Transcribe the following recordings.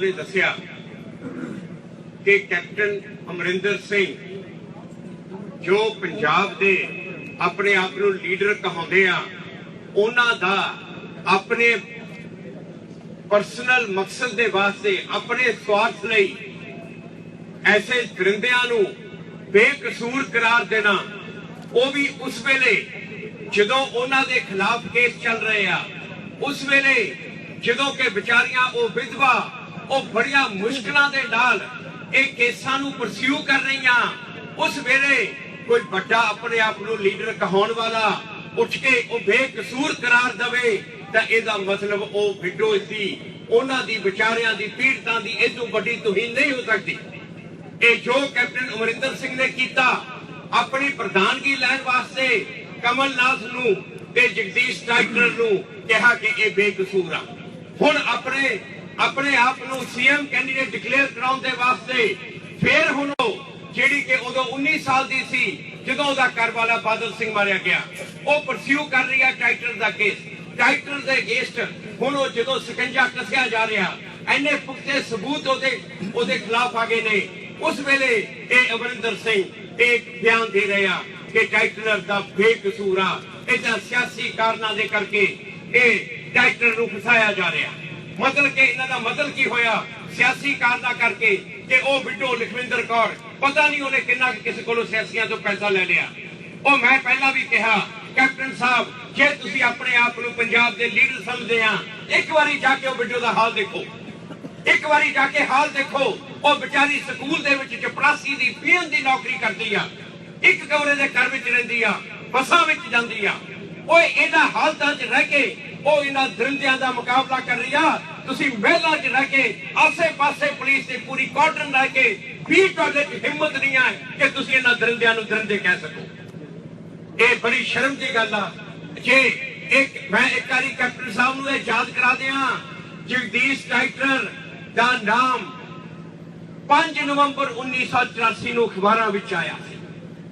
ਨੇ ਦੱਸਿਆ ਕਿ ਕੈਪਟਨ ਅਮਰਿੰਦਰ ਸਿੰਘ ਜੋ ਪੰਜਾਬ ਦੇ ਆਪਣੇ ਆਪ ਨੂੰ ਲੀਡਰ ਕਹਾਉਂਦੇ ਆ, ਉਹਨਾਂ ਦਾ ਆਪਣੇ ਪਰਸਨਲ ਮਕਸਦ ਦੇ ਵਾਸਤੇ, ਆਪਣੇ ਸਵਾਰਥ ਲਈ ਐਸੇ ਦਰਿੰਦਿਆਂ ਨੂੰ ਬੇਕਸੂਰ ਕਰਾਰ ਦੇਣਾ, ਉਹ ਵੀ ਉਸ ਵੇਲੇ ਜਦੋਂ ਉਹਨਾਂ ਦੇ ਖਿਲਾਫ ਕੇਸ ਚੱਲ ਰਹੇ ਆ, ਉਸ ਵੇਲੇ ਜਦੋਂ ਕਿ ਵਿਚਾਰੀਆਂ ਉਹ ਵਿਧਵਾ ਉਹ ਬੜੀਆਂ ਮੁਸ਼ਕਲਾਂ ਦੇ ਨਾਲ ਇਹ ਕੇਸਾਂ ਨੂੰ ਪਰਸਿਊ ਕਰ ਰਹੀਆਂ। ਉਸ ਵੇਲੇ ਕੋਈ ਵੱਡਾ ਆਪਣੇ ਆਪ ਨੂੰ ਲੀਡਰ ਕਹਾਉਣ ਵਾਲਾ ਉੱਠ ਕੇ ਉਹ ਬੇਕਸੂਰ ਕਰਾਰ ਦਵੇ, ਤਾਂ ਇਹਦਾ ਮਤਲਬ ਉਹ ਵਿਡੋ ਸੀ ਉਹਨਾਂ ਦੀ ਵਿਚਾਰਿਆਂ ਦੀ ਪੀੜਤਾਂ ਦੀ ਇਹ ਵੱਡੀ ਤੁਹੀਨ ਨਹੀਂ ਹੋ ਸਕਦੀ। ਇਹ ਜੋ ਕੈਪਟਨ ਅਮਰਿੰਦਰ ਸਿੰਘ ਨੇ ਕੀਤਾ, ਆਪਣੀ ਪ੍ਰਧਾਨਗੀ ਲੈਣ ਵਾਸਤੇ ਕਮਲਨਾਥ ਨੂੰ ਤੇ ਜਗਦੀਸ਼ ਟਾਈਟਲਰ ਨੂੰ ਕਿਹਾ ਕਿ ਇਹ ਬੇਕਸੂਰ ਆ। ਹੁਣ ਆਪਣੇ ਆਪਣੇ ਆਪ ਨੂੰ ਸੀਐਮ ਕੈਂਡੀਡੇਟ ਡਿਕਲੇਅਰ ਕਰਾਉਣ ਦੇ ਵਾਸਤੇ ਫੇਰ ਹੁਣ ਜਿਹੜੀ ਕਿ ਉਦੋਂ 19 ਸਾਲ ਦੀ ਸੀ, ਜਦੋਂ ਉਹਦਾ ਘਰਵਾਲਾ ਬਾਦਲ ਸਿੰਘ ਮਾਰਿਆ ਗਿਆ। ਉਹ ਪਰਸਿਊ ਕਰ ਰਹੀ ਹੈ ਟਾਈਟਲ ਦਾ ਕੇਸ। ਟਾਈਟਲ ਦੇ ਅਗੇਂਸਟ ਹੁਣ ਉਹ ਜਦੋਂ ਸਕੰਜਾ ਕੱਸਿਆ ਜਾ ਰਿਹਾ ਐਨੇ ਪੁਖਤੇ ਸਬੂਤ ਉਹਦੇ ਉਹਦੇ ਖਿਲਾਫ ਆ ਗਏ ਨੇ। ਉਸ ਵੇਲੇ ਇਹ ਅਮਰਿੰਦਰ ਸਿੰਘ ਇੱਕ ਬਿਆਨ ਦੇ ਰਿਹਾ ਕਿ ਟਾਈਟਲਰ ਦਾ ਬੇਕਸੂਰ ਆ। ਇਹਦਾ ਸਿਆਸੀ ਕਾਰਨਾਂ ਦੇ ਕਰਕੇ ਇਹ ਟਾਈਟਲਰ ਨੂੰ ਫਸਾਇਆ ਜਾ ਰਿਹਾ। ਮਤਲਬ ਕਿ ਇਹਨਾਂ ਦਾ ਮਤਲਬ ਕੀ ਹੋਇਆ? ਸਿਆਸੀ ਕਾਰਨਾਂ ਕਰਕੇ ਕਿ ਉਹ ਵਿਡੋ ਲਖਵਿੰਦਰ ਕੌਰ, ਪਤਾ ਨਹੀਂ ਉਹਨੇ ਕਿੰਨਾ ਕਿਸੇ ਕੋਲੋਂ ਸਿਆਸੀਆਂ ਤੋਂ ਪੈਸਾ ਲੈ ਲਿਆ। ਉਹ ਮੈਂ ਪਹਿਲਾਂ ਵੀ ਕਿਹਾ, ਕੈਪਟਨ ਸਾਹਿਬ, ਜੇ ਤੁਸੀਂ ਆਪਣੇ ਆਪ ਨੂੰ ਪੰਜਾਬ ਦੇ ਲੀਡਰ ਸਮਝਦੇ ਆ, ਇੱਕ ਵਾਰੀ ਜਾ ਕੇ ਉਹ ਵਿਡੋ ਦਾ ਹਾਲ ਦੇਖੋ। ਇੱਕ ਵਾਰੀ ਜਾ ਕੇ ਹਾਲ ਦੇਖੋ, ਉਹ ਵਿਚਾਰੀ ਸਕੂਲ ਦੇ ਵਿੱਚ ਚਪੜਾਸੀ ਦੀ, ਪੀਐਨ ਦੀ ਨੌਕਰੀ ਕਰਦੀ ਆ। ਇੱਕ ਕਮਰੇ ਦੇ ਘਰ ਵਿੱਚ ਰਹਿੰਦੀ ਆ, ਬੱਸਾਂ ਵਿੱਚ ਜਾਂਦੀ ਆ। ਓਏ ਇਹਨਾਂ ਹਾਲਤਾਂ 'ਚ ਰਹਿ ਕੇ ਉਹ ਇਹਨਾਂ ਦਰਿੰਦਿਆਂ ਦਾ ਮੁਕਾਬਲਾ ਕਰ ਰਹੀ ਆ। ਤੁਸੀਂ ਮਹਿਲਾਂ 'ਚ ਰਹਿ ਕੇ, ਆਸੇ-ਪਾਸੇ ਪੁਲਿਸ ਦੀ ਪੂਰੀ ਕਾਟਨ ਰਹਿ ਕੇ ਵੀ ਤੁਹਾਡੇ 'ਚ ਹਿੰਮਤ ਨਹੀਂ ਆ ਕਿ ਤੁਸੀਂ ਇਹਨਾਂ ਦਰਿੰਦਿਆਂ ਨੂੰ ਦਰਿੰਦੇ ਕਹਿ ਸਕੋ। ਇਹ ਬੜੀ ਸ਼ਰਮ ਦੀ ਗੱਲ ਆ। ਜੇ ਇੱਕ, ਮੈਂ ਇੱਕ ਵਾਰੀ ਕੈਪਟਨ ਸਾਹਿਬ ਨੂੰ ਇਹ ਯਾਦ ਕਰਾ ਦਿਆਂ, ਜਗਦੀਸ਼ ਟਾਈਟਲਰ ਦਾ ਨਾਮ 5 ਨਵੰਬਰ 1984 ਨੂੰ ਅਖਬਾਰਾਂ ਵਿੱਚ ਆਇਆ ਸੀ।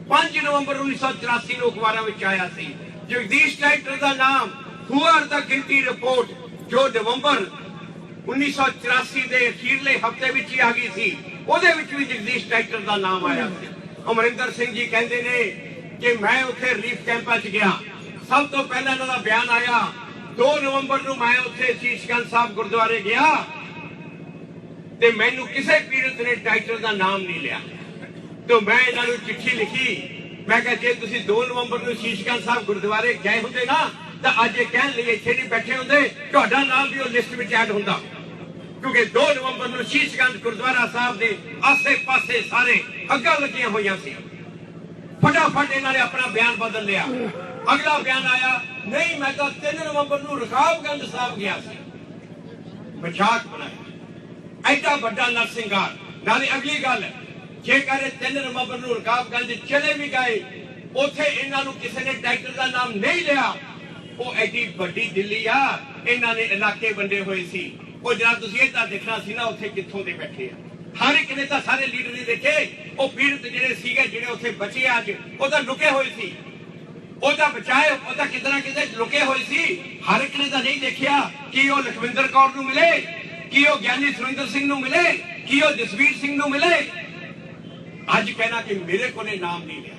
5 ਨਵੰਬਰ 1984 ਨੂੰ ਅਖਬਾਰਾਂ ਵਿੱਚ ਆਇਆ ਸੀ। ਜਗਦੀਸ਼ ਟਾਈਟਲਰ ਦਾ ਨਾਮ ਹੂਆਰ ਦਾ ਗਿਣਤੀ ਰਿਪੋਰਟ ਜੋ ਨਵੰਬਰ 1984 ਦੇ ਅਖੀਰਲੇ ਹਫ਼ਤੇ ਵਿੱਚ ਹੀ ਆ ਗਈ ਸੀ, ਉਹਦੇ ਵਿੱਚ ਵੀ ਜਗਦੀਸ਼ ਟਾਈਟਲਰ ਦਾ ਨਾਮ ਆਇਆ ਸੀ। ਅਮਰਿੰਦਰ ਸਿੰਘ ਜੀ ਕਹਿੰਦੇ ਨੇ ਕਿ ਮੈਂ ਉੱਥੇ ਰਿਲੀਫ ਕੈਂਪਾਂ 'ਚ ਗਿਆ। ਸਭ ਤੋਂ ਪਹਿਲਾਂ ਇਹਨਾਂ ਦਾ ਬਿਆਨ ਆਇਆ 2 ਨਵੰਬਰ ਨੂੰ ਮੈਂ ਉੱਥੇ ਸ਼ੀਸ਼ਗੰਜ ਸਾਹਿਬ ਗੁਰਦੁਆਰੇ ਗਿਆ ਤੇ ਮੈਨੂੰ ਕਿਸੇ ਪੀੜਤ ਨੇ ਟਾਈਟਲ ਦਾ ਨਾਮ ਨਹੀਂ ਲਿਆ। ਤੇ ਮੈਂ ਇਹਨਾਂ ਨੂੰ ਚਿੱਠੀ ਲਿਖੀ, ਮੈਂ ਕਿਹਾ, ਜੇ ਤੁਸੀਂ 2 ਨਵੰਬਰ ਨੂੰ ਸ਼ੀਸ਼ਗੰਜ ਸਾਹਿਬ ਗੁਰਦੁਆਰੇ ਗਏ ਹੁੰਦੇ ਨਾ ਤਾਂ ਅੱਜ ਇਹ ਕਹਿਣ ਲਈ ਇੱਥੇ ਨਹੀਂ ਬੈਠੇ ਹੁੰਦੇ, ਤੁਹਾਡਾ ਨਾਮ ਵੀ ਉਹ ਲਿਸਟ ਵਿੱਚ ਐਡ ਹੁੰਦਾ। ਕਿਉਂਕਿ 2 ਨਵੰਬਰ ਨੂੰ ਸ਼ੀਸ਼ਗੰਜ ਗੁਰਦੁਆਰਾ ਸਾਹਿਬ ਦੇ ਆਸੇ-ਪਾਸੇ ਸਾਰੇ ਅੱਗਾਂ ਲੱਗੀਆਂ ਹੋਈਆਂ ਸੀ। ਫਟਾਫਟ ਇਹਨਾਂ ਨੇ ਆਪਣਾ ਬਿਆਨ ਬਦਲ ਲਿਆ। ਅਗਲਾ ਬਿਆਨ ਆਇਆ, ਨਹੀਂ, ਮੈਂ ਤਾਂ 3 ਨਵੰਬਰ ਨੂੰ ਰਕਾਬਗੰਜ ਸਾਹਿਬ ਗਿਆ ਸੀ। ਮਜ਼ਾਕ ਬਣਾਇਆ ਐਡਾ ਵੱਡਾ ਨਰਸਿੰਗਾਰ ਨਾਲੇ ਅਗਲੀ ਗੱਲ, ਜੇਕਰ ਇਹ 3 ਨਵੰਬਰ ਨੂੰ ਰਕਾਬਗੰਜ ਚਲੇ ਵੀ ਗਏ, ਉੱਥੇ ਇਹਨਾਂ ਨੂੰ ਕਿਸੇ ਨੇ ਟਾਈਟਲ ਦਾ ਨਾਮ ਨਹੀਂ ਲਿਆ ਉਹ ਐਡੀ ਵੱਡੀ ਦਿੱਲੀ ਆ, ਇਹਨਾਂ ਨੇ ਇਲਾਕੇ ਵੰਡੇ ਹੋਏ ਸੀ। ਉਹ ਜਰਾ ਤੁਸੀਂ ਇਹ ਤਾਂ ਦੇਖਣਾ ਸੀ ਨਾ ਉੱਥੇ ਕਿੱਥੋਂ ਦੇ ਬੈਠੇ ਆ। ਹਰ ਇੱਕ ਨੇ ਤਾਂ ਸਾਰੇ ਲੀਡਰ ਨੇ ਦੇਖੇ, ਉਹ ਪੀੜਤ ਜਿਹੜੇ ਸੀਗੇ, ਜਿਹੜੇ ਉੱਥੇ ਬਚੇ ਅੱਜ, ਉਹ ਤਾਂ ਲੁਕੇ ਹੋਏ ਸੀ। ਉਹ ਤਾਂ ਬਚਾਏ, ਉਹ ਤਾਂ ਕਿਤੇ ਨਾ ਕਿਤੇ ਲੁਕੇ ਹੋਏ ਸੀ। ਹਰ ਇੱਕ ਨੇ ਤਾਂ ਨਹੀਂ ਦੇਖਿਆ ਕਿ ਉਹ ਲਖਵਿੰਦਰ ਕੌਰ ਨੂੰ ਮਿਲੇ, ਕਿ ਉਹ ਗਿਆਨੀ ਸੁਰਿੰਦਰ ਸਿੰਘ ਨੂੰ ਮਿਲੇ, ਕਿ ਉਹ ਜਸਵੀਰ ਸਿੰਘ ਨੂੰ ਮਿਲੇ। ਅੱਜ ਕਹਿਣਾ ਕਿ ਮੇਰੇ ਕੋਲੇ ਨਾਮ ਨਹੀਂ ਲਿਆ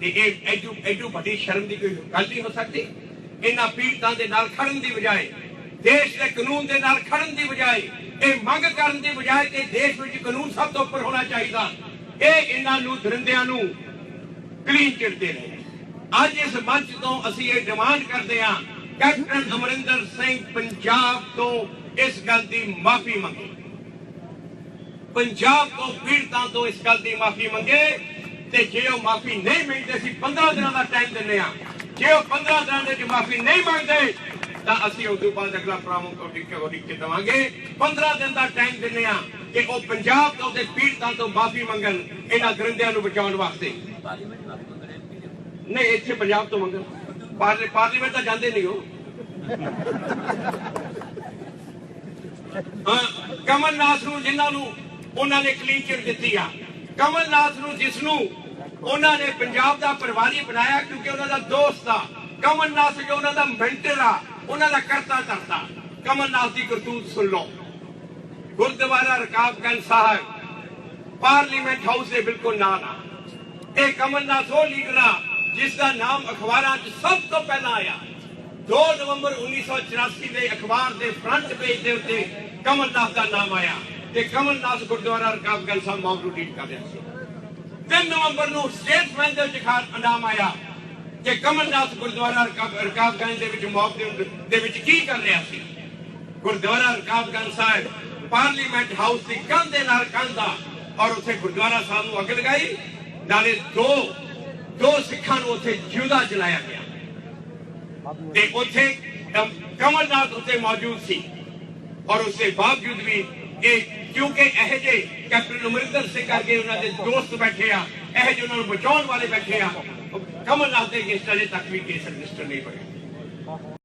ਤੇ ਇਹ ਐਡੂ ਐਡੂ ਵੱਡੀ ਸ਼ਰਮ ਦੀ ਕੋਈ ਗੱਲ ਨਹੀਂ ਹੋ ਸਕਦੀ। ਇਹਨਾਂ ਪੀੜਤਾਂ ਦੇ ਨਾਲ ਖੜਨ ਦੀ ਬਜਾਏ, ਦੇਸ਼ ਦੇ ਕਾਨੂੰਨ ਦੇ ਨਾਲ ਖੜਨ ਦੀ ਬਜਾਏ, ਇਹ ਮੰਗ ਕਰਨ ਦੀ ਬਜਾਏ ਕਿ ਦੇਸ਼ ਵਿੱਚ ਕਾਨੂੰਨ ਸਭ ਤੋਂ ਉੱਪਰ ਹੋਣਾ ਚਾਹੀਦਾ। ਇਹ ਇਹਨਾਂ ਨੂੰ ਦਰਿੰਦਿਆਂ ਨੂੰ ਕਲੀਨ ਚਿੜਦੇ ਨੇ। ਅੱਜ ਇਸ ਮੰਚ ਤੋਂ ਅਸੀਂ ਇਹ ਡਿਮਾਂਡ ਕਰਦੇ ਹਾਂ, ਕੈਪਟਨ ਅਮਰਿੰਦਰ ਸਿੰਘ ਪੰਜਾਬ ਤੋਂ ਇਸ ਗੱਲ ਦੀ ਮਾਫੀ ਮੰਗੇ। ਪੰਜਾਬ ਤੋਂ ਪੀੜਤਾਂ ਤੋਂ ਇਸ ਗੱਲ ਦੀ ਮਾਫੀ ਮੰਗੇ। ਤੇ ਜੇ ਉਹ ਮਾਫੀ ਨਹੀਂ ਮੰਗਦੇ ਅਸੀਂ 15 ਦਿਨਾਂ ਦਾ ਟਾਈਮ ਦਿੰਨੇ ਆ ਜੇ ਉਹ 15 ਦਿਨਾਂ ਦੇ ਵਿੱਚ ਮਾਫੀ ਨਹੀਂ ਮੰਗਦੇ ਤਾਂ ਅਸੀਂ ਉਸ ਤੋਂ ਬਾਅਦ ਅਗਲਾ ਪ੍ਰੋਗਰਾਮ ਕੋ ਡਿੱਕੇ ਦਵਾਂਗੇ। 15 ਦਿਨ ਦਾ ਟਾਈਮ ਦਿੰਨੇ ਆ ਕਿ ਉਹ ਪੰਜਾਬ ਤੋਂ ਤੇ ਪੀੜਤਾਂ ਤੋਂ ਮਾਫੀ ਮੰਗਣ ਇਹਨਾਂ ਗਰਿੰਦਿਆਂ ਨੂੰ ਬਚਾਉਣ ਵਾਸਤੇ। ਨਹੀਂ ਇੱਥੇ ਪੰਜਾਬ ਤੋਂ ਮੰਗਣ। ਪਾਰਲੀਮੈਂਟ ਤਾਂ ਜਾਂਦੇ ਨਹੀਂ ਉਹ। ਹਾਂ, ਕਮਲਨਾਥ ਨੂੰ ਜਿਨ੍ਹਾਂ ਨੂੰ ਉਹਨਾਂ ਨੇ ਕਲੀਨ ਚਿਟ ਦਿੱਤੀ ਆ। ਕਮਲਨਾਥ ਨੂੰ, ਜਿਸ ਨੂੰ ਉਹਨਾਂ ਨੇ ਪੰਜਾਬ ਦਾ ਪਰਿਵਾਰੀ ਬਣਾਇਆ, ਕਿਉਂਕਿ ਉਹਨਾਂ ਦਾ ਦੋਸਤ ਆ। ਕਮਲਨਾਥ ਜੋ ਉਹਨਾਂ ਦਾ ਮੈਂਟਰ ਆ, ਉਹਨਾਂ ਦਾ ਕਰਤਾ ਧਰਤਾ। ਕਮਲਨਾਥ ਦੀ ਕਰਤੂਤ ਸੁਣ ਲਓ। ਗੁਰਦੁਆਰਾ ਰਕਾਬਗੰਜ ਸਾਹਿਬ, ਪਾਰਲੀਮੈਂਟ ਹਾਊਸ ਦੇ ਬਿਲਕੁਲ ਨਾਲ ਆ। ਇਹ ਕਮਲਨਾਥ ਉਹ ਲੀਡਰ ਆ, ਜਿਸ ਦਾ ਨਾਮ ਅਖਬਾਰਾਂ 'ਚ ਸਭ ਤੋਂ ਪਹਿਲਾਂ ਆਇਆ। 2 ਨਵੰਬਰ 1984 ਦੇ ਅਖਬਾਰ ਦੇ ਫਰੰਟ ਪੇਜ ਦੇ ਉੱਤੇ ਕਮਲਨਾਥ ਦਾ ਨਾਮ ਆਇਆ। ਤੇ ਕਮਲਨਾਥ ਗੁਰਦੁਆਰਾ ਰਕਾਬਗੰਜ ਸਾਹਿਬ ਮੌਕ ਨੂੰ ਕਰ ਰਿਹਾ ਸੀ। 3 ਨਵੰਬਰ ਨੂੰ ਸਟੇਟਮੈਂਟ ਦੇ ਵਿੱਚ ਖਾਸ ਆਇਆ। ਕਿ ਕਮਲਨਾਥ ਗੁਰਦੁਆਰਾ ਰਕਾਬਗੰਜ ਦੇ ਵਿੱਚ ਮੌਕ ਦੇ ਵਿੱਚ ਕੀ ਕਰ ਰਿਹਾ ਸੀ? ਗੁਰਦੁਆਰਾ ਰਕਾਬਗੰਜ ਸਾਹਿਬ ਪਾਰਲੀਮੈਂਟ ਹਾਊਸ ਦੀ ਕੰਧ ਦੇ ਨਾਲ ਕੰਧ ਆ ਔਰ ਉੱਥੇ ਗੁਰਦੁਆਰਾ ਸਾਹਿਬ ਨੂੰ ਅੱਗ ਲਗਾਈ। ਨਾਲੇ ਦੋ ਦੋ ਸਿੱਖਾਂ ਨੂੰ ਉੱਥੇ ਜਿਉਂਦਾ ਜਲਾਇਆ ਗਿਆ। ਤੇ ਉੱਥੇ ਕਮਲਨਾਥ ਉੱਥੇ ਮੌਜੂਦ ਸੀ। ਔਰ ਉਸਦੇ ਬਾਵਜੂਦ ਵੀ ਇਹ ਕਿਉਂਕਿ ਇਹ ਜੇ ਕੈਪਟਨ ਅਮਰਿੰਦਰ ਸਿੰਘ ਕਰਕੇ ਉਹਨਾਂ ਦੇ ਦੋਸਤ ਬੈਠੇ ਆ, ਇਹ ਜਿਹੇ ਉਹਨਾਂ ਨੂੰ ਬਚਾਉਣ ਵਾਲੇ ਬੈਠੇ ਆ। ਕਮਲ ਕਮਲਨਾਥ ਦੇ ਅਗੇਂਸਟ ਅਜੇ ਤੱਕ ਵੀ ਕੇਸ ਰਜਿਸਟਰ ਨਹੀਂ ਹੋਇਆ